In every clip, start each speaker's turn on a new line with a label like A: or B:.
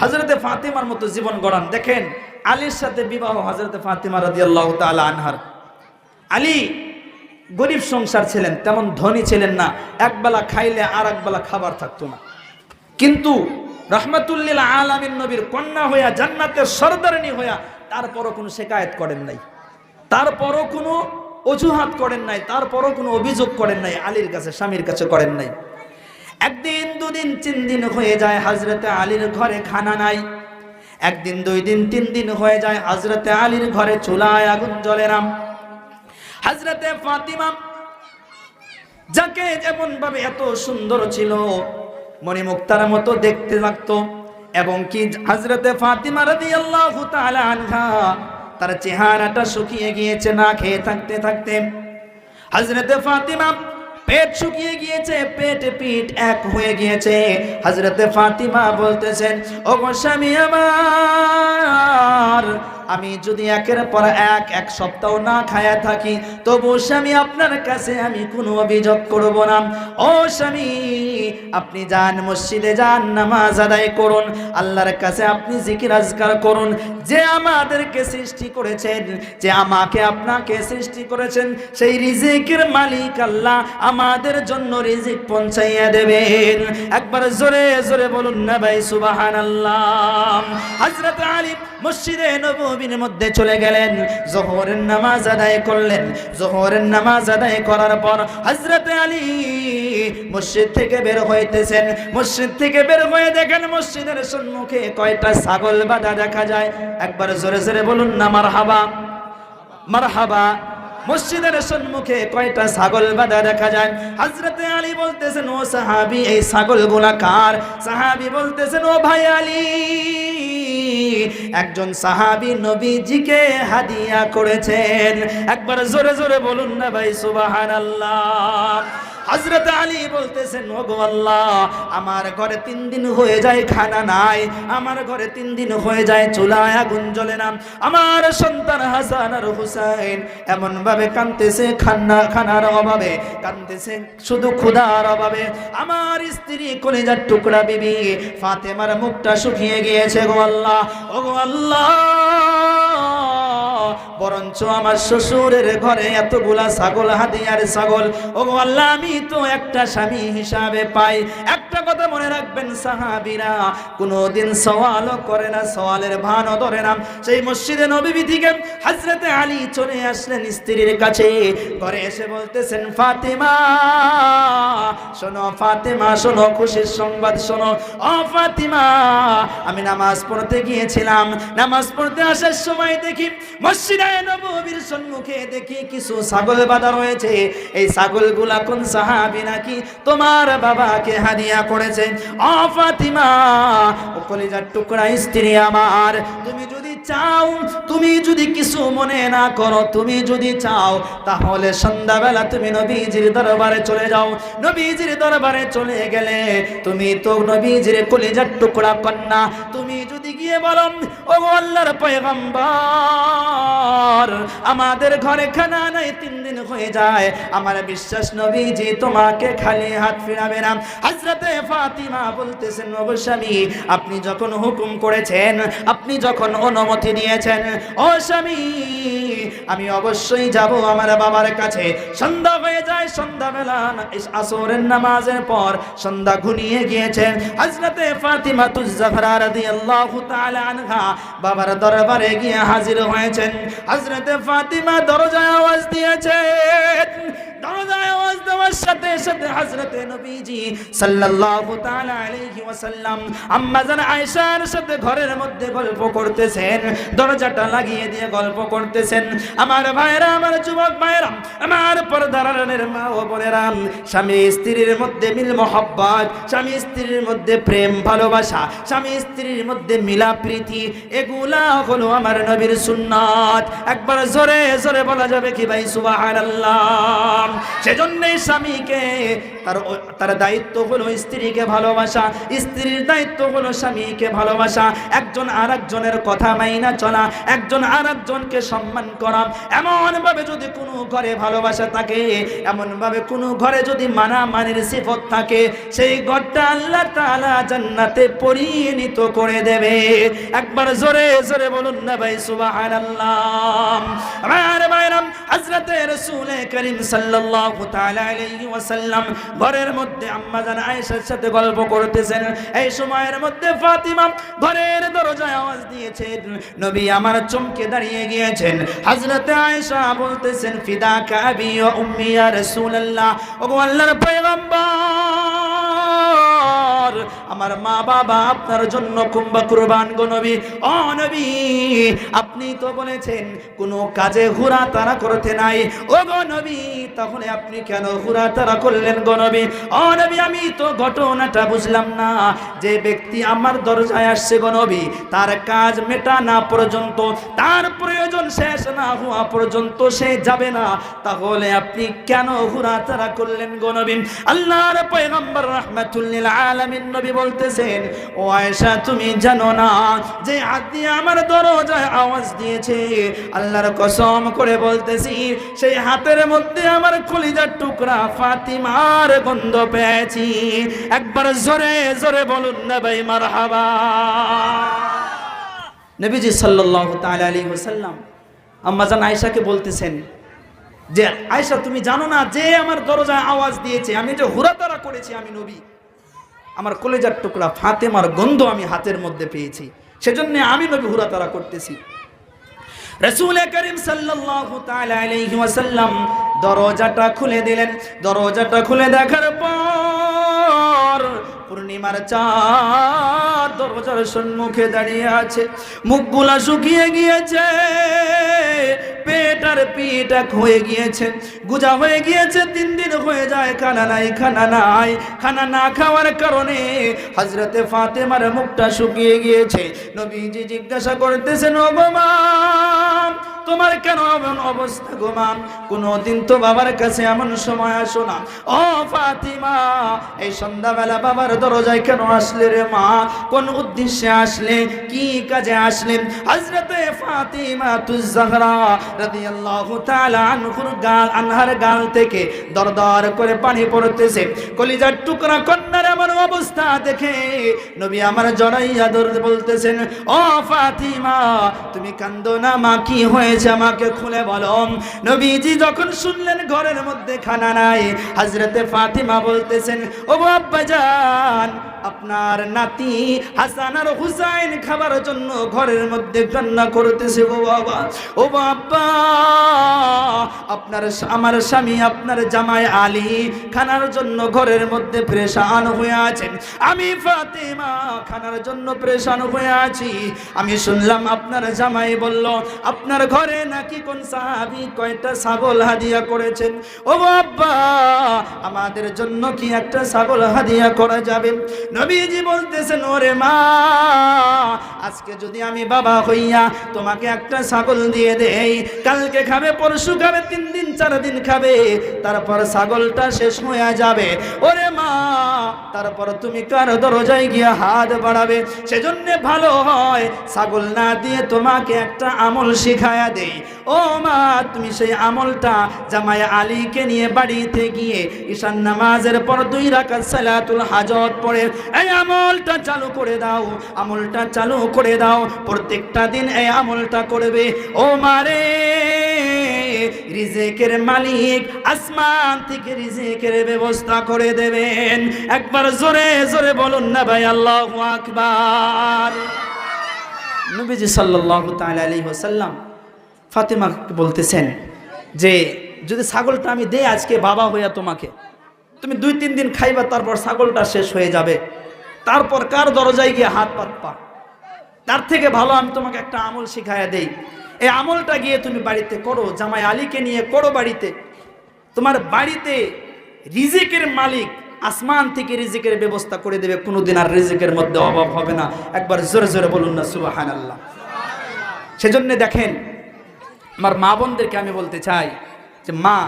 A: হজরতে ফাতিমার মতো জীবন গড়ান। দেখেন, আলীর সাথে বিবাহ হজরতে ফাতিমা রাদিয়াল্লাহু তাআলা আনহার। আলী গরিব সংসার ছিলেন, তেমন ধনী ছিলেন না। একবেলা খাইলে আর একবেলা খাবার থাকতো না। কিন্তু রহমতুল্লিল আলামিন নবীর কন্যা হইয়া জান্নাতের সর্দারিনী হইয়া তারপরও কোনো শেকায়ত করেন নাই। তারপরও কোনো অজুহাত করেন নাই, তারপরও কোনো অভিযোগ করেন নাই, আলীর কাছে, স্বামীর কাছে করেন নাই। একদিন, দুদিন, তিন দিন হয়ে যায় হাজরতে আলীর ঘরে খানা নাই। একদিন, দুই দিন, তিন দিন হয়ে যায় হাজরতে আলীর ঘরে চুলায় আগুন জ্বলে নাম হাজরতে ফাতিমা যাকে যেমন ভাবে এত সুন্দর ছিল, মণিমুক্তার মতো দেখতে লাগতো। এবং কি হাজরতে ফাতিমা রাদিয়াল্লাহু তাআলা আনহা তার চেহারাটা শুকিয়ে গিয়েছে না খেয়ে থাকতে থাকতে। হজরতে ফাতিমা পেট শুকিয়ে গিয়েছে, পেট পিঠ এক হয়ে গিয়েছে। হাজরতে ফাতিমা বলতেছেন ও গো স্বামী আমার আমি যদি একের পর এক এক সপ্তাহ না খায়া থাকি, তবু স্বামী আপনার কাছে আমি কোনো অভিযোগ করব না। ও স্বামী, আপনি যান মসজিদে যান, নামাজ আদায় করুন, আল্লাহর কাছে আপনি জিকির আজকার করুন। যে আমাদেরকে সৃষ্টি করেছেন, যে আমাকে আপনাকে সৃষ্টি করেছেন, সেই রিজিকের মালিক আল্লাহ আমাদের জন্য রিজিক পৌঁছাইয়া দেবেন। একবার জোরে জোরে বলুন না ভাই সুবাহান আল্লাহ হজরত আলী মসজিদে নবীর মধ্যে চলে গেলেন। জোহরের নামাজ আদায় করলেন। জোহরের নামাজ আদায় করার পর হজরত আলী মসজিদ থেকে বের হইতেছেন। মসজিদ থেকে বের হয়ে দেখেন মসজিদের সম্মুখে কয়টা ছাগল বাঁধা দেখা যায়। একবার জোরে জোরে বলুন না মার হাবা মার হাবা মসজিদের সম্মুখে কয়টা ছাগল বাঁধা দেখা যায়। হজরতে আলী বলতেছেন, ও সাহাবি, এই ছাগলগুলা কার? সাহাবি বলতেছেন, ও ভাই আলী। একজন সাহাবি নবীজিকে হাদিয়া করেছেন। একবার জোরে জোরে বলুন না ভাই সুবাহান আল্লাহ হজরত আলী বলতেছেন, ওগো আল্লাহ, আমার ঘরে তিন দিন হয়ে যায় খানা নাই, আমার ঘরে তিন দিন হয়ে যায় চুলায় আগুন জ্বলে না, আমার সন্তান হাসান আর হুসাইন এমন ভাবে কানতেছে খান্না খানার অভাবে কাঁদতেছে, শুধু ক্ষুধার অভাবে। আমার স্ত্রী কলেজার টুকরা বিবি ফাতেমার মুখটা শুকিয়ে গিয়েছে গো আল্লাহ আল্লাহ বরঞ্চ আমার শ্বশুরের ঘরে এতগুলা ছাগল, হাতিয়ার, ছাগল। ও আল্লাহ, আমি তো একটা স্বামী হিসাবে পাই। একটা কথা মনে রাখবেন, সাহাবিরা কোনোদিন সওয়ালও করে না, সওয়ালের ভানও ধরে না। সেই মসজিদে নবীবি থেকে হজরতে আলী চলে আসলেন স্ত্রীর কাছে। ঘরে এসে বলতেছেন, ফাতেমা, শোনো ফাতেমা, শোনো, খুশির সংবাদ শোনো। ও ফাতিমা, আমি নামাজ পড়তে গিয়েছিলাম। নামাজ পড়তে আসার সময় দেখি মসজিদে নবীর সম্মুখে দেখি কিছু ছাগল বাঁধা রয়েছে। এই ছাগলগুলা কোন সাহাবি নাকি তোমার বাবাকে করেছে? ও ফাতিমা কলিজার টুকরা স্ত্রী আমার, তুমি যদি চাও, তুমি যদি কিছু মনে না করো, তুমি যদি চাও, তাহলে সন্ধ্যাবেলা তুমি নবীজির দরবারে চলে যাও। নবীজির দরবারে চলে গেলে তুমি তো নবীজির কলিজার টুকরা কন্যা, তুমি যদি গিয়ে বলো ও আল্লাহর পয়গম্বর, আমাদের ঘরে খানা নাই তিন দিন হয়ে যায়। আমার বিশ্বাস নবীজি তোমাকে খালি হাত ফিরাবে না। হজরতে ফাতিমা বলতেছেন অবস্বামী আপনি যখন হুকুম করেছেন, আপনি যখন অনুমতি দিয়েছেন, ও স্বামী, আমি অবশ্যই যাব আমার বাবার কাছে। সন্ধ্যা হয়ে যায়, সন্ধ্যাবেলা আসরের নামাজের পর সন্ধ্যা ঘুনিয়ে গিয়েছেন। হজরতে ফাতিমা তুজাফরা রাদিয়াল্লাহু তাআলা বাবার দরবারে গিয়ে হাজির হয়েছেন। হাজরতে ফাতিমা দরজায় আওয়াজ দিয়েছেন। স্বামী স্ত্রীর মধ্যে মিল স্বামী স্ত্রীর মধ্যে প্রেম ভালোবাসা, স্বামী স্ত্রীর মধ্যে মিলা প্রীতি এগুলা হলো আমার নবীর সুন্নাত। একবার জোরে জোরে বলা যাবে কি ভাই? সুবহানাল্লাহ। সেজন্যই স্বামীকে তার তার দায়িত্ব হলো স্ত্রীকে ভালোবাসা। স্ত্রীর দায়িত্ব হলো স্বামীকে ভালোবাসা। একজন আর একজনের কথা মাইনা চলা, একজন আর একজনকে সম্মান করা। এমনভাবে যদি কোনো ঘরে ভালোবাসা থাকে, এমনভাবে কোনো ঘরে যদি মানা মানের সিফত থাকে, সেই ঘরটা আল্লাহ তাআলা জান্নাতে পরিণত করে দেবে। একবার জোরে জোরে বলুন না ভাই, সুবহানাল্লাহ। আমার ভাইরাম, হযরতে রাসূল করিম সাল্লাল্লাহু তাআলা আলাইহি ওয়াসাল্লাম ঘরের মধ্যে আম্মা জান আয়েশার সাথে গল্প করতেছেন। এই সময়ের মধ্যে ফাতিমা ঘরের দরজায় আওয়াজ দিয়েছেন। নবী আমার চমকে দাঁড়িয়ে গিয়েছেন। হযরতে আয়েশা বলতেছেন, ফিদা কাবি ও উম্মি ইয়া রাসূলুল্লাহ। ওগো আল্লাহর পয়গম্বর আমার মা বাবা আপনার জন্য কুম্বা কুরবান গো নবী। ও নবী, আপনি তো বলেছেন, কোনো কাজে হুরা তারা করতে নাই। ও গো নবী, তাহলে আপনি কেন হুরা তারা করলেন গো নবী? ও নবী, আমি তো ঘটনাটা বুঝলাম না। যে ব্যক্তি আমার দরজায় আসছে গো নবী, তার কাজ মেটা না পর্যন্ত, তার প্রয়োজন শেষ না হওয়া পর্যন্ত সে যাবে না। তাহলে আপনি কেন হুরা তারা করলেন গো নবী? আল্লাহর পয়গম্বর রাহমাতুল্লিল আলামিন নবী বলতেছেন, ও আয়েশা, তুমি জানো না যে হাত আমার দরজায় আওয়াজ দিয়েছে? আল্লাহর কসম করে বলতেছি, সেই হাতের মধ্যে আমার কলিজার টুকরা ফাতিমার গন্ধ পেয়েছি। একবার জোরে জোরে বলুন না ভাই মারহাবা। নবীজি সাল্লাল্লাহু তাআলা আলাইহি ওয়াসাল্লাম আম্মাজান আয়েশাকে বলতেছেন যে, আয়েশা, তুমি জানো না যে আমার দরজায় আওয়াজ দিয়েছে? আমি যে হুরাতারা করেছি, আমি নবী। আমার কলেজার টুকরা ফাতেমার গন্ধ আমি হাতের মধ্যে পেয়েছি। সেজন্য আমি নবী হুরাতারা করতেছি। রসুল করিম দরজাটা খুলে দিলেন। দরজাটা খুলে দেখার পর পূর্ণিমার চাঁদ দরজার সম্মুখে দাঁড়িয়ে আছে। মুখগুলা শুকিয়ে গিয়েছে। পিঠ এক হয়ে গিয়েছে। গুজা হয়ে গিয়েছে, তিন দিন হয়ে যায়, খানা নাই খানা নাই। খানা না খাওয়ার কারণে হজরতে ফাতেমার মুখটা শুকিয়ে গিয়েছে। নবীজি জিজ্ঞাসা করতেছেন, ও তোমার কেন এমন অবস্থা গোমাম কোনদিন তো বাবার কাছে এমন সময় আসো না। ও ফাতিমা, এই সন্ধ্যাবেলা বাবার দরজায় কেন আসলে রে মা? কোন উদ্দেশ্যে আসলে? কি কাজে আসলে? হজরতে ফাতিমা তুজাহরা রাদিয়াল্লাহু তাআলা আনহুর গাল, আনহার গাল থেকে দরদর করে পানি পড়তেছে। কলিজার টুকরা কন্যার আমার অবস্থা দেখে নবী আমার জড়াইয়া দরদ বলতেছেন, ও ফাতিমা, তুমি কান্দো না মা, কি হয়েছে আমাকে খুলে বলো। নবীজি যখন শুনলেন ঘরের মধ্যে খানা নাই হজরতে ফাতিমা বলতেছেন ও আব্বাজান আপনার নাতি হাসান আর হুসাইন খাবার জন্য ঘরের মধ্যে কান্না করতেছে, ও বাবা। ও বাবা, আপনার আমার স্বামী, আপনার জামাই আলী খানার জন্য ঘরের মধ্যে প্রেশান হয়ে আছেন। আমি ফাতেমা খানার জন্য প্রেশান হয়ে আছি। আমি শুনলাম আপনার জামাই বলল, আপনার ঘরে নাকি কোন সাহাবি কয়টা ছাগল হাদিয়া করেছেন? ও বাবা, আমাদের জন্য কি একটা ছাগল হাদিয়া করা যাবে? নবীজি বলতেছেন, ওরে মা, আজকে যদি আমি বাবা হইয়া তোমাকে একটা ছাগল দিয়ে দেই, কালকে খাবে, পরশু খাবে, তিন দিন, চার দিন খাবে, তারপর ছাগলটা শেষ হয়ে যাবে। ওরে মা, তারপর তুমি কার দরজায় গিয়ে হাত বাড়াবে। সেজন্য ভালো হয় ছাগল না দিয়ে তোমাকে একটা আমল শিখায়া দেই। ও মা, তুমি সেই আমলটা জামাই আলীকে নিয়ে বাড়িতে গিয়ে ঈশান নামাজের পর দুই রাকাত সালাতুল হাজত পড়ে এই আমলটা চালু করে দাও, আমলটা চালু করে দাও। প্রত্যেকটা দিন এই আমলটা করবে। ও মারে রিজেকের মালিক আসমান থেকে রিজেকের ব্যবস্থা করে দেবেন। একবার জোরে জোরে বলুন না ভাই, আল্লাহ আকবার। নবীজি সাল্লাল্লাহু তাআলা আলাইহি ওয়াসাল্লাম ফাতেমাকে বলতেছেন যে, যদি ছাগলটা আমি দেই আজকে বাবা হইয়া তোমাকে তুমি দুই, তিন দিন খাইবা, তারপর ছাগলটা শেষ হয়ে যাবে। তারপর কার দরজায় গিয়ে হাত পাতপা তার থেকে ভালো আমি তোমাকে একটা আমল শিখাইয়া দেই। এই আমলটা গিয়ে তুমি বাড়িতে করো, জামাই আলীকে নিয়ে করো বাড়িতে। তোমার বাড়িতে রিজিকের মালিক আসমান থেকে রিজিকের ব্যবস্থা করে দেবে, কোনোদিন আর রিজিকের মধ্যে অভাব হবে না। একবার জোরে জোরে বলুন না সুবাহান আল্লাহ সেজন্য দেখেন, আমার মা বোনদেরকে আমি বলতে চাই যে, মা,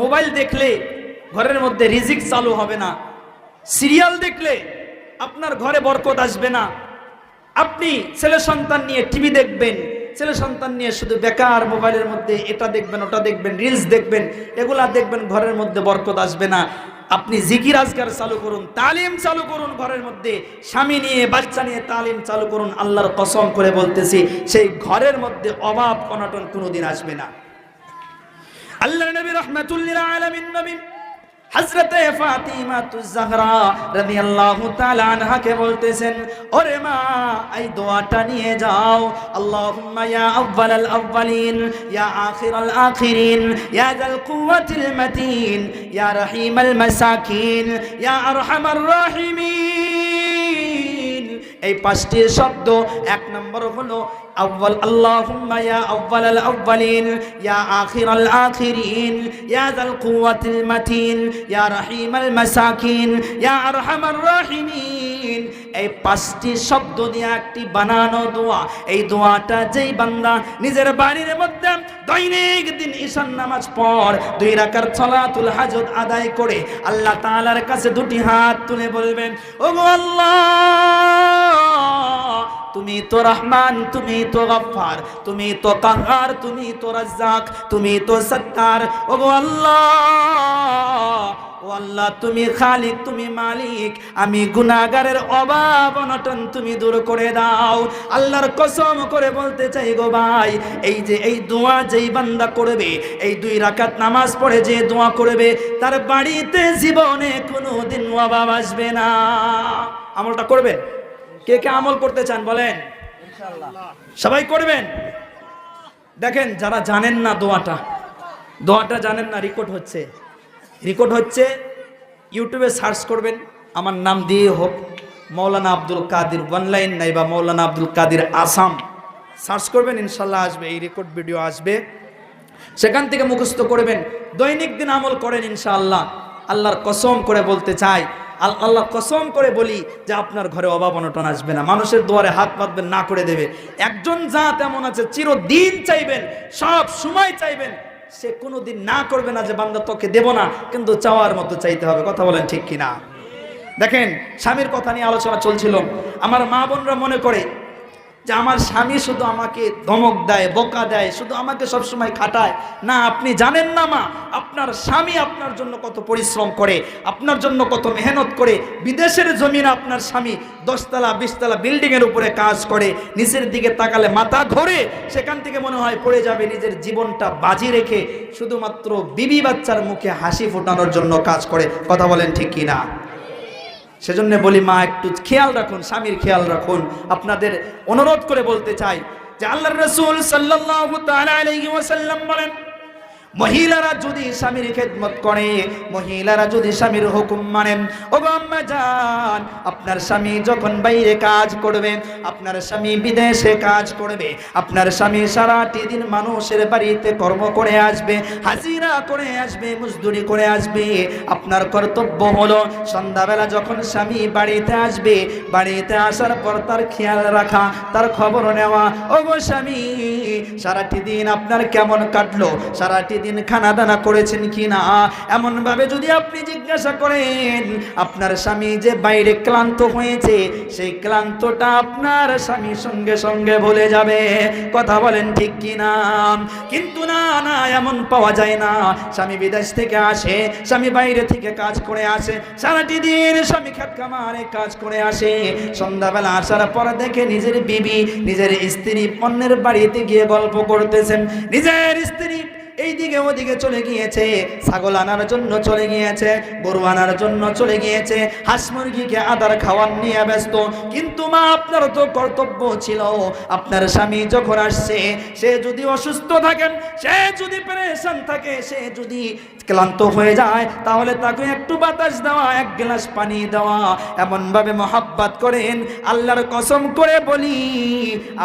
A: মোবাইল দেখলে ঘরের মধ্যে রিজিক চালু হবে না। সিরিয়াল দেখলে আপনার ঘরে বরকত আসবে না। আপনি ছেলে সন্তান নিয়ে টিভি দেখবেন, ছেলে সন্তান নিয়ে শুধু বেকার মোবাইলের মধ্যে এটা দেখবেন, ওটা দেখবেন, রিলস দেখবেন, এগুলা দেখবেন, ঘরের মধ্যে বরকত আসবে না। আপনি জিকির আজগার চালু করুন, তালিম চালু করুন ঘরের মধ্যে, স্বামী নিয়ে, বাচ্চা নিয়ে তালিম চালু করুন, আল্লাহর কসম করে বলতেছি, সেই ঘরের মধ্যে অভাব অনটন কোনোদিন আসবে না। আল্লাহ নবী রহমাতুল্লিল আলামিন নবী হযরতে ফাতিমা তুজহরা রাদিয়াল্লাহু তাআলা আনহাকে বলতেছেন, ওরে মা, এই দোয়াটা নিয়ে যাও। আল্লাহুম্মা ইয়া আউয়ালাল আউয়ালিন ইয়া আখিরাল আখিরিন, ইয়া যাল কুওয়াতিল মাতিন, ইয়া রহিমাল মাসাকিন, ইয়া এই পাঁচটি শব্দ এক নম্বর হলো আউয়াল আল্লাহুম্মা ইয়া আউয়ালাল আউয়ালিন ইয়া আখিরাল আখিরিন ইয়া যাল কুওয়াতিল মাতিন ইয়া রহিমাল মাসাকিন ইয়া আরহামার রাহিমিন এই পাঁচটি শব্দ দিয়ে একটি বানানো দোয়া। এই দোয়াটা যেই বান্দা নিজের বাড়ির মধ্যে দৈনিক দিন ঈশান নামাজ পড়, দুই রাকার সালাতুল হাজত আদায় করে আল্লাহ তাআলার কাছে দুটি হাত তুলে বলবেন, ওগো আল্লাহ তুমি তো রহমান, তুমি তো গফফার, তুমি তো কাহার তুমি তো রাজ্জাক, তুমি তো সত্তার। ওগো আল্লাহ, ও আল্লাহ, তুমি খালিক, তুমি মালিক। আমি গুনাগারের অভাব অনটন তুমি দূর করে দাও। আল্লাহর কসম করে বলতে চাই গো ভাই, এই যে এই দোয়া যেই বান্দা করবে, এই দুই রাকাত নামাজ পড়ে যে দোয়া করবে, তার বাড়িতে জীবনে কোনো দিন অভাব আসবে না। আমলটা করবেন কে কে আমল করতে চান বলেন? সবাই করবেন? দেখেন, যারা জানেন না দোয়াটা দোয়াটা জানেন না রেকর্ড হচ্ছে। রেকর্ড হচ্ছে ইউটিউবে সার্চ করবেন, আমার নাম দিয়ে হোক, মৌলানা আব্দুল কাদির অনলাইন নাই বা মৌলানা আব্দুল কাদির আসাম। সার্চ করবেন, ইনশাল্লাহ আসবে, এই রেকর্ড ভিডিও আসবে। সেখান থেকে মুখস্থ করবেন, দৈনিক দিন আমল করেন ইনশাআল্লাহ আল্লাহর কসম করে বলতে চাই আল- আল্লাহ কসম করে বলি যে আপনার ঘরে অভাব অনটন আসবে না। মানুষের দুয়ারে হাত পাতবেন, না করে দেবে। একজন যা তেমন আছে, চিরদিন চাইবেন, সব সময় চাইবেন। সে কোনোদিন না করবে না যে, বান্দা, তোকে দেব না, কিন্তু চাওয়ার মতো চাইতে হবে। কথা বলেন ঠিক কিনা? দেখেন, স্বামীর কথা নিয়ে আলোচনা চলছিল। আমার মা বোনরা মনে করে যে আমার স্বামী শুধু আমাকে ধমক দেয়, বোকা দেয়, শুধু আমাকে সবসময় খাটায়। না, আপনি জানেন না মা, আপনার স্বামী আপনার জন্য কত পরিশ্রম করে, আপনার জন্য কত মেহনত করে। বিদেশের জমিন আপনার স্বামী দশতলা, বিশতলা বিল্ডিংয়ের উপরে কাজ করে, নিচের দিকে তাকালে মাথা ঘোরে, সেখান থেকে মনে হয় পড়ে যাবে নিজের জীবনটা বাজি রেখে, শুধুমাত্র বিবি বাচ্চার মুখে হাসি ফোটানোর জন্য কাজ করে। কথা বলেন ঠিক কিনা? সেজন্য বলি মা, একটু খেয়াল রাখুন, স্বামীর খেয়াল রাখুন। আপনাদের অনুরোধ করে বলতে চাই যে আল্লাহ রসুল সাল্লাল্লাহু তাআলা আলাইহি ওয়াসাল্লাম বলেন মহিলারা যদি স্বামীর খেদমত করে, মহিলারা যদি স্বামীর হুকুম মানেন ও আম্মা যান আপনার স্বামী যখন বাইরে কাজ করবে, আপনার স্বামী বিদেশে কাজ করবে, আপনার স্বামী সারাটি দিন মানুষের বাড়িতে কর্ম করে আসবে, হাজিরা করে আসবে, মজদুরি করে আসবে, আপনার কর্তব্য হলো সন্ধ্যাবেলা যখন স্বামী বাড়িতে আসবে, বাড়িতে আসার পর তার খেয়াল রাখা, তার খবর নেওয়া ও স্বামী, সারাটি দিন আপনার কেমন কাটলো, সারাটি দিন খানা দানা করেছেন কি না এমন ভাবে যদি আপনি জিজ্ঞাসা করেন, আপনার স্বামী যে বাইরে ক্লান্ত হয়েছে, সেই ক্লান্তটা আপনার স্বামী সঙ্গে সঙ্গে ভুলে যাবে। কথা বলেন ঠিক কি না কিন্তু না না, এমন পাওয়া যায় না। স্বামী বিদেশ থেকে আসে, স্বামী বাইরে থেকে কাজ করে আসে সারাটি দিন স্বামী খাত কামারে কাজ করে আসে। সন্ধ্যাবেলা আসার পর দেখে নিজের বিবি, নিজের স্ত্রী অন্যের বাড়িতে গিয়ে গল্প করতেছেন। নিজের স্ত্রী এইদিকে ওদিকে চলে গিয়েছে, ছাগল আনার জন্য চলে গিয়েছে, গরু আনার জন্য চলে গিয়েছে, হাঁস মুরগিকে আদার খাওয়ার নিয়ে ব্যস্ত। কিন্তু মা, আপনার তো কর্তব্য ছিল, আপনার স্বামী যখন আসছে, সে যদি অসুস্থ থাকেন, সে যদি পেরেশান থাকে, সে যদি ক্লান্ত হয়ে যায়, তাহলে তাকে একটু বাতাস দেওয়া, এক গ্লাস পানি দেওয়া, এমনভাবে মহাব্বাত করেন, আল্লাহর কসম করে বলি,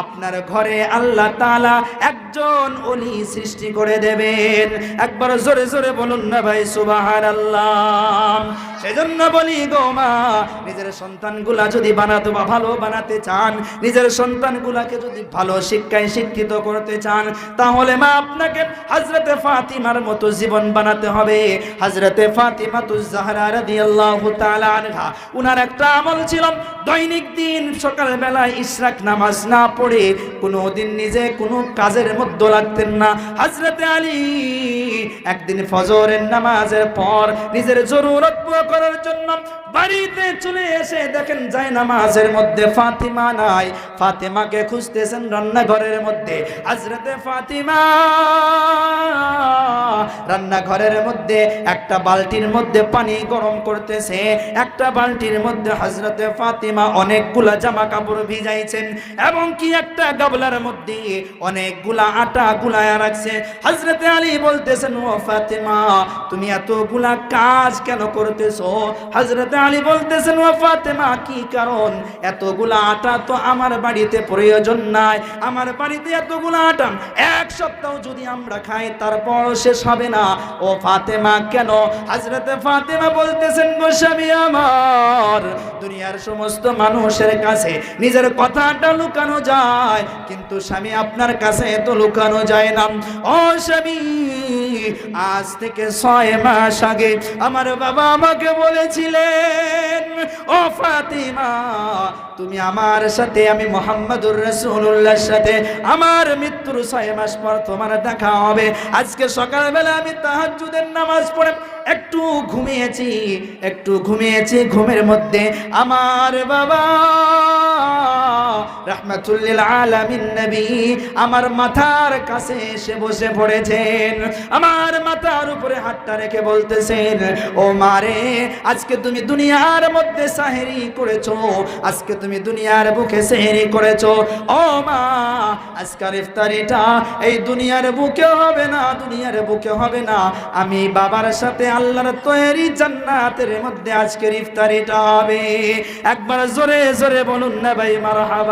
A: আপনার ঘরে আল্লাহ তালা একজন অলি সৃষ্টি করে দেবে। হবেন একবার জোরে জোরে বলুন না ভাই, সুবহানাল্লাহ। সেজন্য বলি গো মা, নিজের সন্তানগুলা যদি বানাতে বা ভালো বানাতে চান, নিজের সন্তানগুলাকে যদি ভালো শিক্ষায় শিক্ষিত করতে চান, তাহলে মা আপনাকে হজরতে ফাতিমার মতো জীবন বানাতে হবে। হজরতে ফাতিমা তু জাহরা রাদিয়াল্লাহু তাআলা উনার একটা আমল ছিল, দৈনিক দিন সকালবেলায় ইশরাক নামাজ না পড়ে কোনো দিন নিজে কোনো কাজের মধ্যে লাগতেন না। হজরতে আলী একদিন ফজরের নামাজের পর নিজের জরুরত পুরো করার জন্য বাড়িতে চলে এসে দেখেন যায় নামাজের মধ্যে ফাতিমা নাই। ফাতিমাকে খুঁজতেছেন রান্নাঘরের মধ্যে। হজরতে ফাতিমা, রান্নাঘরের মধ্যে একটা বালতির মধ্যে পানি গরম করতেছে। একটা বালতির মধ্যে হজরতে ফাতিমা অনেকগুলা জামা কাপড় ভিজাইছেন এবং কি একটা গাবলার মধ্যে অনেকগুলা আটা গুলায়া রাখছে। হজরতে আলী বলতেছেন ও ফাতিমা, তুমি এতগুলা কাজ কেন করতেছো? হজরতে আলী বলতেছেন ও ফাতেমা, কি কারণ? এতগুলা আটা তো আমার বাড়িতে প্রয়োজন নাই। আমার বাড়িতে এতগুলা আটা, এক সপ্তাহ যদি আমরা খাই, তারপর শেষ হবে না। ও ফাতেমা, কেন? হজরতে ফাতেমা বলতেছেন গোস্বামী আমার, দুনিয়ার সমস্ত মানুষের কাছে নিজের কথাটা লুকানো যায়, কিন্তু স্বামী আপনার কাছে তো লুকানো যায় না। ও স্বামী আজ থেকে ছয় মাস আগে আমার বাবা আমাকে বলেছিলেন, ও ফাতিমা, তুমি আমার সাথে, আমি মোহাম্মদুর রসুল্লাহর সাথে আমার মৃত্যুর ছয় মাস পর তোমার দেখা হবে। আজকে সকালবেলা আমি তাহাজ্জুদের নামাজ পড়ে একটু ঘুমিয়েছি একটু ঘুমিয়েছি, ঘুমের মধ্যে আমার বাবা রাহমাতুল্লিল আলামিন নবী, আমার মাথার কাছে এসে বসে পড়েছেন। আমার মাথার উপরে হাতটা রেখে বলতেছেন, ও মারে আজকে তুমি দুনিয়ার মধ্যে সাহেরি করেছ, আজকে তুমি দুনিয়ার বুকে সেহেরি করেছ। ও মা আজকাল ইফতারিটা এই দুনিয়ার বুকে হবে না, দুনিয়ার বুকে হবে না। আমি বাবার সাথে আল্লাহর তৈরি জান্নাতের মধ্যে আজকের ইফতারিটা হবে। একবার জোরে জোরে বলুন না ভাই, মারহাবা।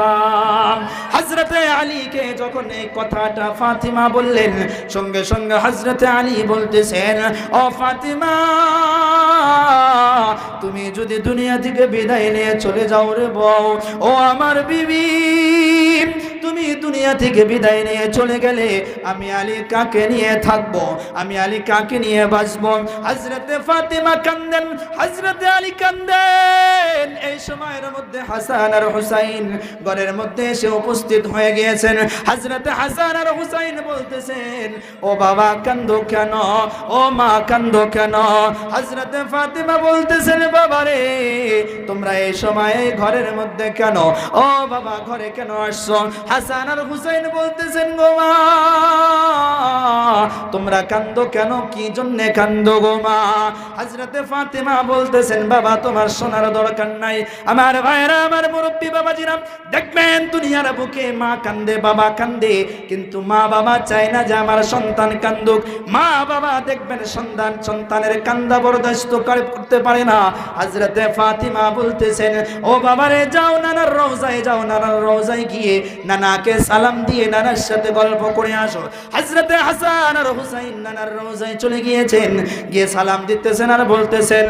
A: হজরতে আলীকে যখন এই কথাটা ফাতিমা বললেন, সঙ্গে সঙ্গে হজরতে আলী বলতেছেন, ও ফাতিমা, তুমি যদি দুনিয়া থেকে বিদায় নিয়ে চলে যাও রে বউ, ও আমার বিবি তুমি দুনিয়া থেকে বিদায় নিয়ে চলে গেলে আমি আলী কাকে নিয়ে থাকব? আমি আলী কাকে নিয়ে বাঁচবো? হজরতে ফাতিমা কান্দেন হজরতে আলী কান্দেন। এই সময়ের মধ্যে হাসান আর হুসাইন ঘরের মধ্যে এসে উপস্থিত হয়ে গিয়েছেন। হজরতে হাসান আর হুসাইন বলতেছেন, ও বাবা, কান্দো কেন? ও মা, কান্দো কেন? হজরতে ফাতিমা বলতেছেন, বাবা রে, তোমরা এই সময় ঘরের মধ্যে কেন? ও বাবা, ঘরে কেন আসছো? হাসান আর হুসাইন বলতেছেন, গো মা, তোমরা কান্দো কেন? কি জন্যে কান্দো গো মা? হজরতে ফাতিমা বলতেছেন, বাবা, তোমার শোনার দরকার নাই। আমার ভাইরা আমার মুরব্বী বাবাজিরাম দেখবেন দুনিয়ার বুকে মা কান্দে, বাবা কান্দে, কিন্তু মা বাবা চায় না যে আমার সন্তান কান্দুক। মা বাবা দেখবেন সন্তান, সন্তানের কান্দা বরদাস্ত করে- করতে পারে না। হজরতে ফাতিমা বলতেছেন, ও বাবারে, যাও নানার রওজায়, যাও নানার রওজায় গিয়ে নানাকে সালাম দিয়ে নানার সাথে গল্প করে আসো। হাজরতে হাসান আর হুসাইন নানার রোজায় চলে গিয়েছেন। গিয়ে সালাম দিতেছেন আর বলতেছেন